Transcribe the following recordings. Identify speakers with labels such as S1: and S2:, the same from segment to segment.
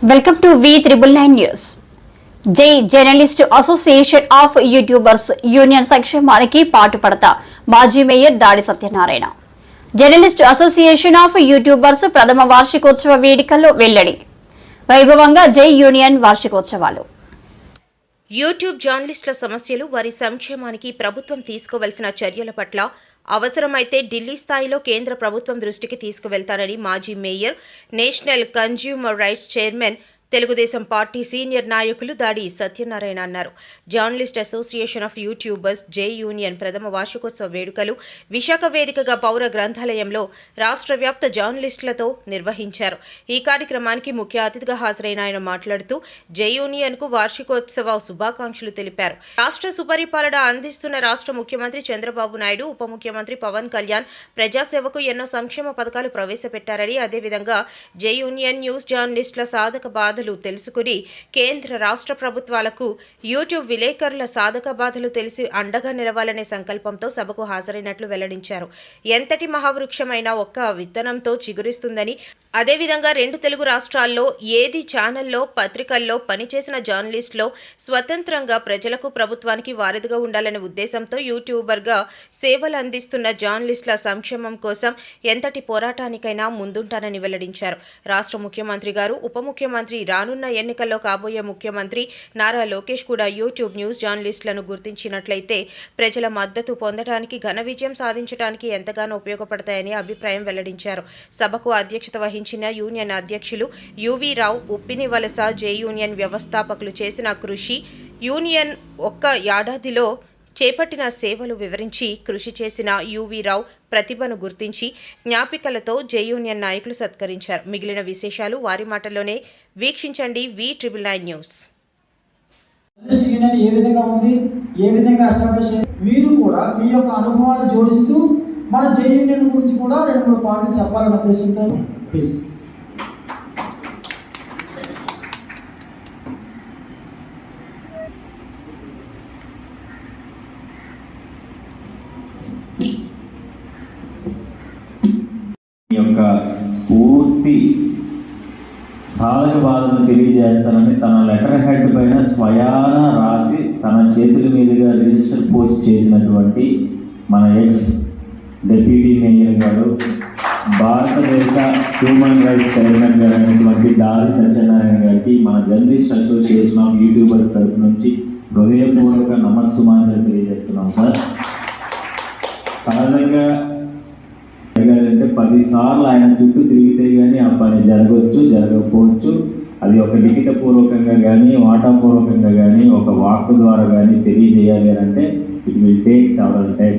S1: Welcome to V triple nine news జై journalist association of YouTubers union సంక్షేమానికి పాటుపడతా మాజీ mayor Dadi Satyanarayana journalist association of YouTubers ప్రథమ వార్షికోత్సవ వేడుకల్లో వెల్లడి వైభవంగా జై యూనియన్ వార్షికోత్సవాలు
S2: యూట్యూబ్ జర్నలిస్టుల సమస్యలు వారి సంక్షేమానికి ప్రభుత్వం తీసుకోవలసిన చర్యల పట్ల అవసరమైతే ఢిల్లీ స్థాయిలో కేంద్ర ప్రభుత్వం దృష్టికి తీసుకువెళ్తానని మాజీ mayor national consumer rights chairman Telugu Desam party senior నాయకులు దాడి సత్యనారాయణ అన్నారు. Journalist association of YouTubers J union ప్రథమ వార్షికోత్సవ వేడుకలు విశాఖ వేదికగా పౌర గ్రంథాలయంలో రాష్ట్ర వ్యాప్త జర్నలిస్టులతో నిర్వహించారు. ఈ కార్యక్రమానికి ముఖ్య అతిథిగా హాజరైన ఆయన మాట్లాడుతూ జే యూనియన్కు వార్షికోత్సవ శుభాకాంక్షలు తెలిపారు. రాష్ట్ర సుపరిపాలన అందిస్తున్న రాష్ట్ర ముఖ్యమంత్రి చంద్రబాబు నాయుడు ఉప ముఖ్యమంత్రి పవన్ కళ్యాణ్ ప్రజాసేవకు ఎన్నో సంక్షేమ పథకాలు ప్రవేశపెట్టారని అదేవిధంగా జే యూనియన్ న్యూస్ జర్నలిస్టుల సాధక బాధ బాధలు తెలుసుకుని కేంద్ర రాష్ట్ర ప్రభుత్వాలకు యూట్యూబ్ విలేకరుల సాధక బాధలు తెలిసి అండగా నిలవాలనే సంకల్పంతో సభకు హాజరైనట్లు వెల్లడించారు. ఎంతటి మహావృక్షమైనా ఒక్క విత్తనంతో చిగురిస్తుందని అదేవిధంగా రెండు తెలుగు రాష్ట్రాల్లో ఏది ఛానల్లో పత్రికల్లో పనిచేసిన జర్నలిస్టులో స్వతంత్రంగా ప్రజలకు ప్రభుత్వానికి వారధిగా ఉండాలనే ఉద్దేశంతో యూట్యూబర్గా సేవలు అందిస్తున్న జర్నలిస్టుల సంక్షేమం కోసం ఎంతటి పోరాటానికైనా ముందుంటానని వెల్లడించారు. రాష్ట్ర ముఖ్యమంత్రి గారు ఉప ముఖ్యమంత్రి రానున్న ఎన్నికల్లో కాబోయే ముఖ్యమంత్రి నారా లోకేష్ కూడా యూట్యూబ్ న్యూస్ జర్నలిస్టులను గుర్తించినట్లయితే ప్రజల మద్దతు పొందడానికి ఘన విజయం సాధించడానికి ఎంతగానో ఉపయోగపడతాయని అభిప్రాయం వెల్లడించారు. సభకు అధ్యక్షత సాధించిన యూనియన్ అధ్యక్షులు యువి రావు ఉప్పిని వలస జే యూనియన్ వ్యవస్థాపకులు చేసిన కృషి యూనియన్ ఒక్క ఏడాదిలో చేపట్టిన సేవలు వివరించి కృషి చేసిన యువి రావు ప్రతిభను గుర్తించి జ్ఞాపికలతో జే యూనియన్ నాయకులు సత్కరించారు. మిగిలిన విశేషాలు వారి మాటల్లోనే వీక్షించండి వి ట్రిపుల్ నైన్ న్యూస్.
S3: ఏ విధంగా ఉంది? ఏ విధంగా ఎస్టాబ్లిష్ మీరు కూడా మీ యొక్క అనుభవాలు జోడిస్తూ మన జే యూనియన్ గురించి కూడా రెండు మూడు పాటలు చెప్పాలన్న ఉద్దేశంతో ప్లీజ్
S4: ఈ యొక్క పూర్తి సాధక బాధను తెలియజేస్తానని తన లెటర్ హెడ్ పైన స్వయాన రాసి తన చేతుల మీదుగా రిజిస్టర్ పోస్ట్ చేసినటువంటి మన ఎక్స్ డెప్యూటీ మేయర్ గారు భారతదేశ హ్యూమన్ రైట్స్ చైర్మన్ గారు అయినటువంటి దారి సత్యనారాయణ గారికి మన జర్నలిస్ట్ అసోసియేషన్ ఆఫ్ యూట్యూబర్స్ తరఫు నుంచి హృదయపూర్వక నమస్సుమాంజలు తెలియజేస్తున్నాం సార్. సహజంగా అంటే పదిసార్లు ఆయన చుట్టూ తిరిగితే కానీ ఆ పని జరగవచ్చు జరగకపోవచ్చు. అది ఒక లిఖిత పూర్వకంగా కానీ వాటాపూర్వకంగా కానీ ఒక వాక్ ద్వారా కానీ తెలియజేయాలి అని అంటే it will take several time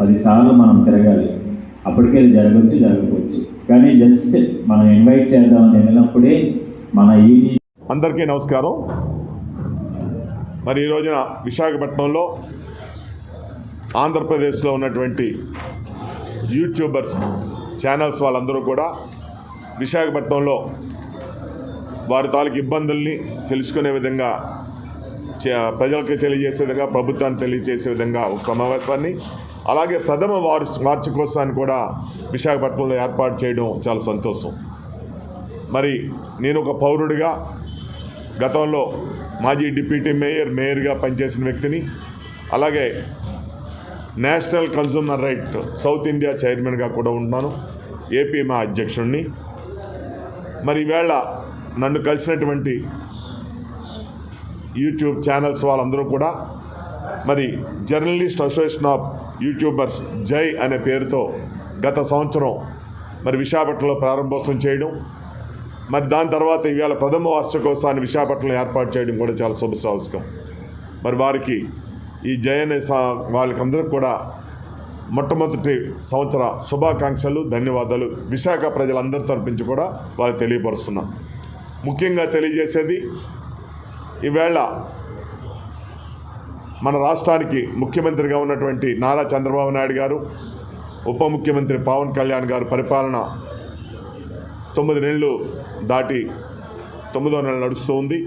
S4: పదిసార్లు మనం తిరగాలి. అప్పటికే అది జరగవచ్చు జరగకపోవచ్చు. కానీ జస్ట్ మనం ఇన్వైట్ చేద్దామని వెళ్ళినప్పుడే మన ఈ
S5: అందరికీ నమస్కారం. మరి ఈ రోజున విశాఖపట్నంలో ఆంధ్రప్రదేశ్లో ఉన్నటువంటి యూట్యూబర్స్ ఛానల్స్ వాళ్ళందరూ కూడా విశాఖపట్నంలో వారి తాలూకు ఇబ్బందుల్ని తెలుసుకునే విధంగా చే- ప్రజలకు తెలియజేసే విధంగా ప్రభుత్వాన్ని తెలియజేసే విధంగా ఒక సమావేశాన్ని అలాగే ప్రథమ వారు వార్షికోత్సవాన్ని కూడా విశాఖపట్నంలో ఏర్పాటు చేయడం చాలా సంతోషం. మరి నేను ఒక పౌరుడిగా గతంలో మాజీ డిప్యూటీ మేయర్ మేయర్గా పనిచేసిన వ్యక్తిని అలాగే national consumer right south India చైర్మన్గా కూడా ఉన్నాను ఏపీ మా అధ్యక్షుడిని మరి ఈవేళ నన్ను కలిసినటువంటి యూట్యూబ్ ఛానల్స్ వాళ్ళందరూ కూడా మరి జర్నలిస్ట్ అసోసియేషన్ ఆఫ్ యూట్యూబర్స్ జై అనే పేరుతో గత సంవత్సరం మరి విశాఖపట్నంలో ప్రారంభోత్సవం చేయడం మరి దాని తర్వాత ఇవాళ ప్రథమ వార్షికోత్సవాన్ని విశాఖపట్నంలో ఏర్పాటు చేయడం కూడా చాలా శుభ మరి వారికి ఈ జయన్ వాళ్ళకందరికీ కూడా మొట్టమొదటి సంవత్సర శుభాకాంక్షలు ధన్యవాదాలు విశాఖ ప్రజలందరి తరపించి కూడా వారికి తెలియపరుస్తున్నాం. ముఖ్యంగా తెలియజేసేది ఈవేళ మన రాష్ట్రానికి ముఖ్యమంత్రిగా ఉన్నటువంటి నారా చంద్రబాబు నాయుడు గారు ఉప ముఖ్యమంత్రి పవన్ కళ్యాణ్ గారు పరిపాలన తొమ్మిది నెలలు దాటి తొమ్మిదో నెల నడుస్తూ ఉంది.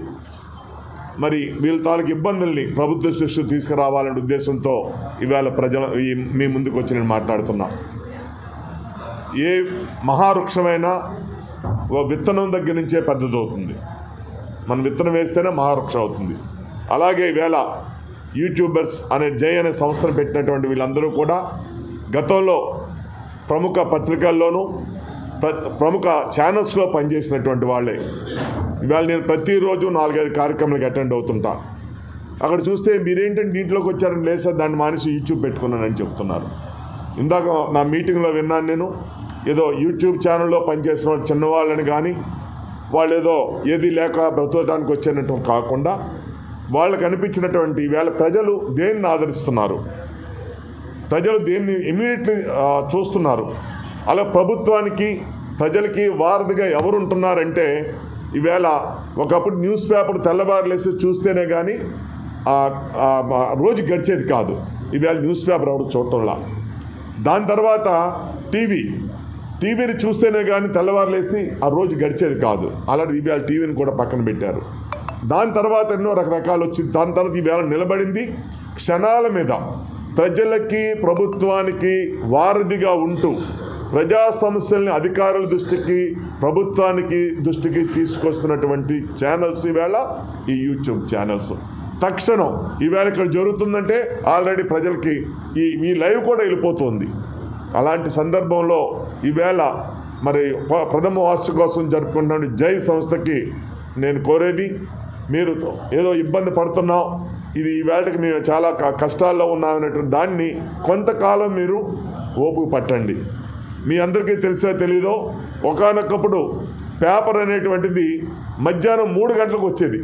S5: మరి వీళ్ళ తాలూకు ఇబ్బందుల్ని ప్రభుత్వ సృష్టి తీసుకురావాలనే ఉద్దేశంతో ఇవాళ ప్రజల మీ ముందుకు వచ్చి నేను మాట్లాడుతున్నా. ఏ మహావృక్షమైనా ఓ విత్తనం దగ్గర నుంచే పెద్దదవుతుంది. మనం విత్తనం వేస్తేనే మహావృక్షం అవుతుంది. అలాగే ఈవేళ యూట్యూబర్స్ అనే జై అనే సంస్థను పెట్టినటువంటి వీళ్ళందరూ కూడా గతంలో ప్రముఖ పత్రికల్లోనూ ప్రముఖ ఛానల్స్లో పనిచేసినటువంటి వాళ్ళే. ఇవాళ నేను ప్రతిరోజు నాలుగైదు కార్యక్రమాలకు అటెండ్ అవుతుంటా. అక్కడ చూస్తే మీరేంటంటే దీంట్లోకి వచ్చారని లేసా దాన్ని మానేసి యూట్యూబ్ పెట్టుకున్నానని చెప్తున్నారు. ఇందాక నా మీటింగ్లో విన్నాను నేను. ఏదో యూట్యూబ్ ఛానల్లో పనిచేసిన వాళ్ళు చిన్నవాళ్ళని కానీ వాళ్ళు ఏదో ఏది లేక బ్రతకడానికి వచ్చినట్టు కాకుండా వాళ్ళకి అనిపించినటువంటి వేళ ప్రజలు దేన్ని ఆదరిస్తున్నారు? ప్రజలు దేన్ని ఇమీడియట్లీ చూస్తున్నారు? అలా ప్రభుత్వానికి ప్రజలకి వారధిగా ఎవరు ఉంటున్నారంటే ఈవేళ ఒకప్పుడు న్యూస్ పేపర్ తెల్లవారులేసి చూస్తేనే కానీ రోజు గడిచేది కాదు. ఈవేళ న్యూస్ పేపర్ ఎవరు చూడటంలా? దాని తర్వాత టీవీ. టీవీని చూస్తేనే కానీ తెల్లవారులేసి ఆ రోజు గడిచేది కాదు. అలాంటి ఈవేళ టీవీని కూడా పక్కన పెట్టారు. దాని తర్వాత ఎన్నో రకరకాలు వచ్చింది దాని తర్వాత ఈవేళ నిలబడింది. క్షణాల మీద ప్రజలకి ప్రభుత్వానికి వారధిగా ఉంటూ ప్రజా సమస్యల్ని అధికారుల దృష్టికి ప్రభుత్వానికి దృష్టికి తీసుకొస్తున్నటువంటి ఛానల్స్ ఈవేళ ఈ యూట్యూబ్ ఛానల్స్. తక్షణం ఈవేళ ఇక్కడ జరుగుతుందంటే ఆల్రెడీ ప్రజలకి ఈ ఈ లైవ్ కూడా వెళ్ళిపోతుంది. అలాంటి సందర్భంలో ఈవేళ మరి ప- ప్రథమ వార్షికోత్సవం జరుపుకుంటున్న జై సంస్థకి నేను కోరేది మీరు ఏదో ఇబ్బంది పడుతున్నాం ఇది ఈవేళకి మేము చాలా క- కష్టాల్లో ఉన్నాం అనేటువంటి దాన్ని కొంతకాలం మీరు ఓపుకు పట్టండి. మీ అందరికీ తెలిసే తెలీదో? ఒకనొకప్పుడు పేపర్ అనేటువంటిది మధ్యాహ్నం మూడు గంటలకు వచ్చేది.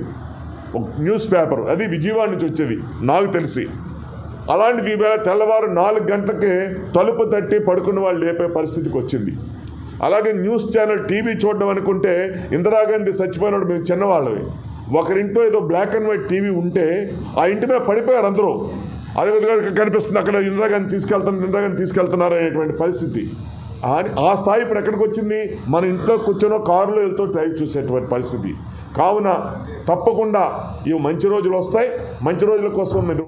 S5: న్యూస్ పేపర్ అది విజయవాడ నుంచి వచ్చేది నాకు తెలిసి. అలాంటిది ఈవేళ తెల్లవారు నాలుగు గంటలకే తలుపు తట్టి పడుకున్న వాళ్ళు లేపే పరిస్థితికి వచ్చింది. అలాగే న్యూస్ ఛానల్ టీవీ చూడడం అనుకుంటే ఇందిరాగాంధీ చచ్చిపోయినప్పుడు మేము చిన్నవాళ్ళవి ఒకరింట్లో ఏదో బ్లాక్ అండ్ వైట్ టీవీ ఉంటే ఆ ఇంటి మీద పడిపోయారు అందరూ. అదేవిధంగా కనిపిస్తుంది అక్కడ ఇందిరాగాంధీ తీసుకెళ్తున్నారు ఇందిరాగాంధీ తీసుకెళ్తున్నారు అనేటువంటి పరిస్థితి. ఆ- స్థాయి ఇప్పుడు ఎక్కడికి వచ్చింది? మన ఇంట్లో కూర్చొనో కారులో వెళ్తూ డ్రైవ్ చూసేటువంటి పరిస్థితి. కావున తప్పకుండా ఇవి మంచి రోజులు వస్తాయి. మంచి రోజుల కోసం మీరు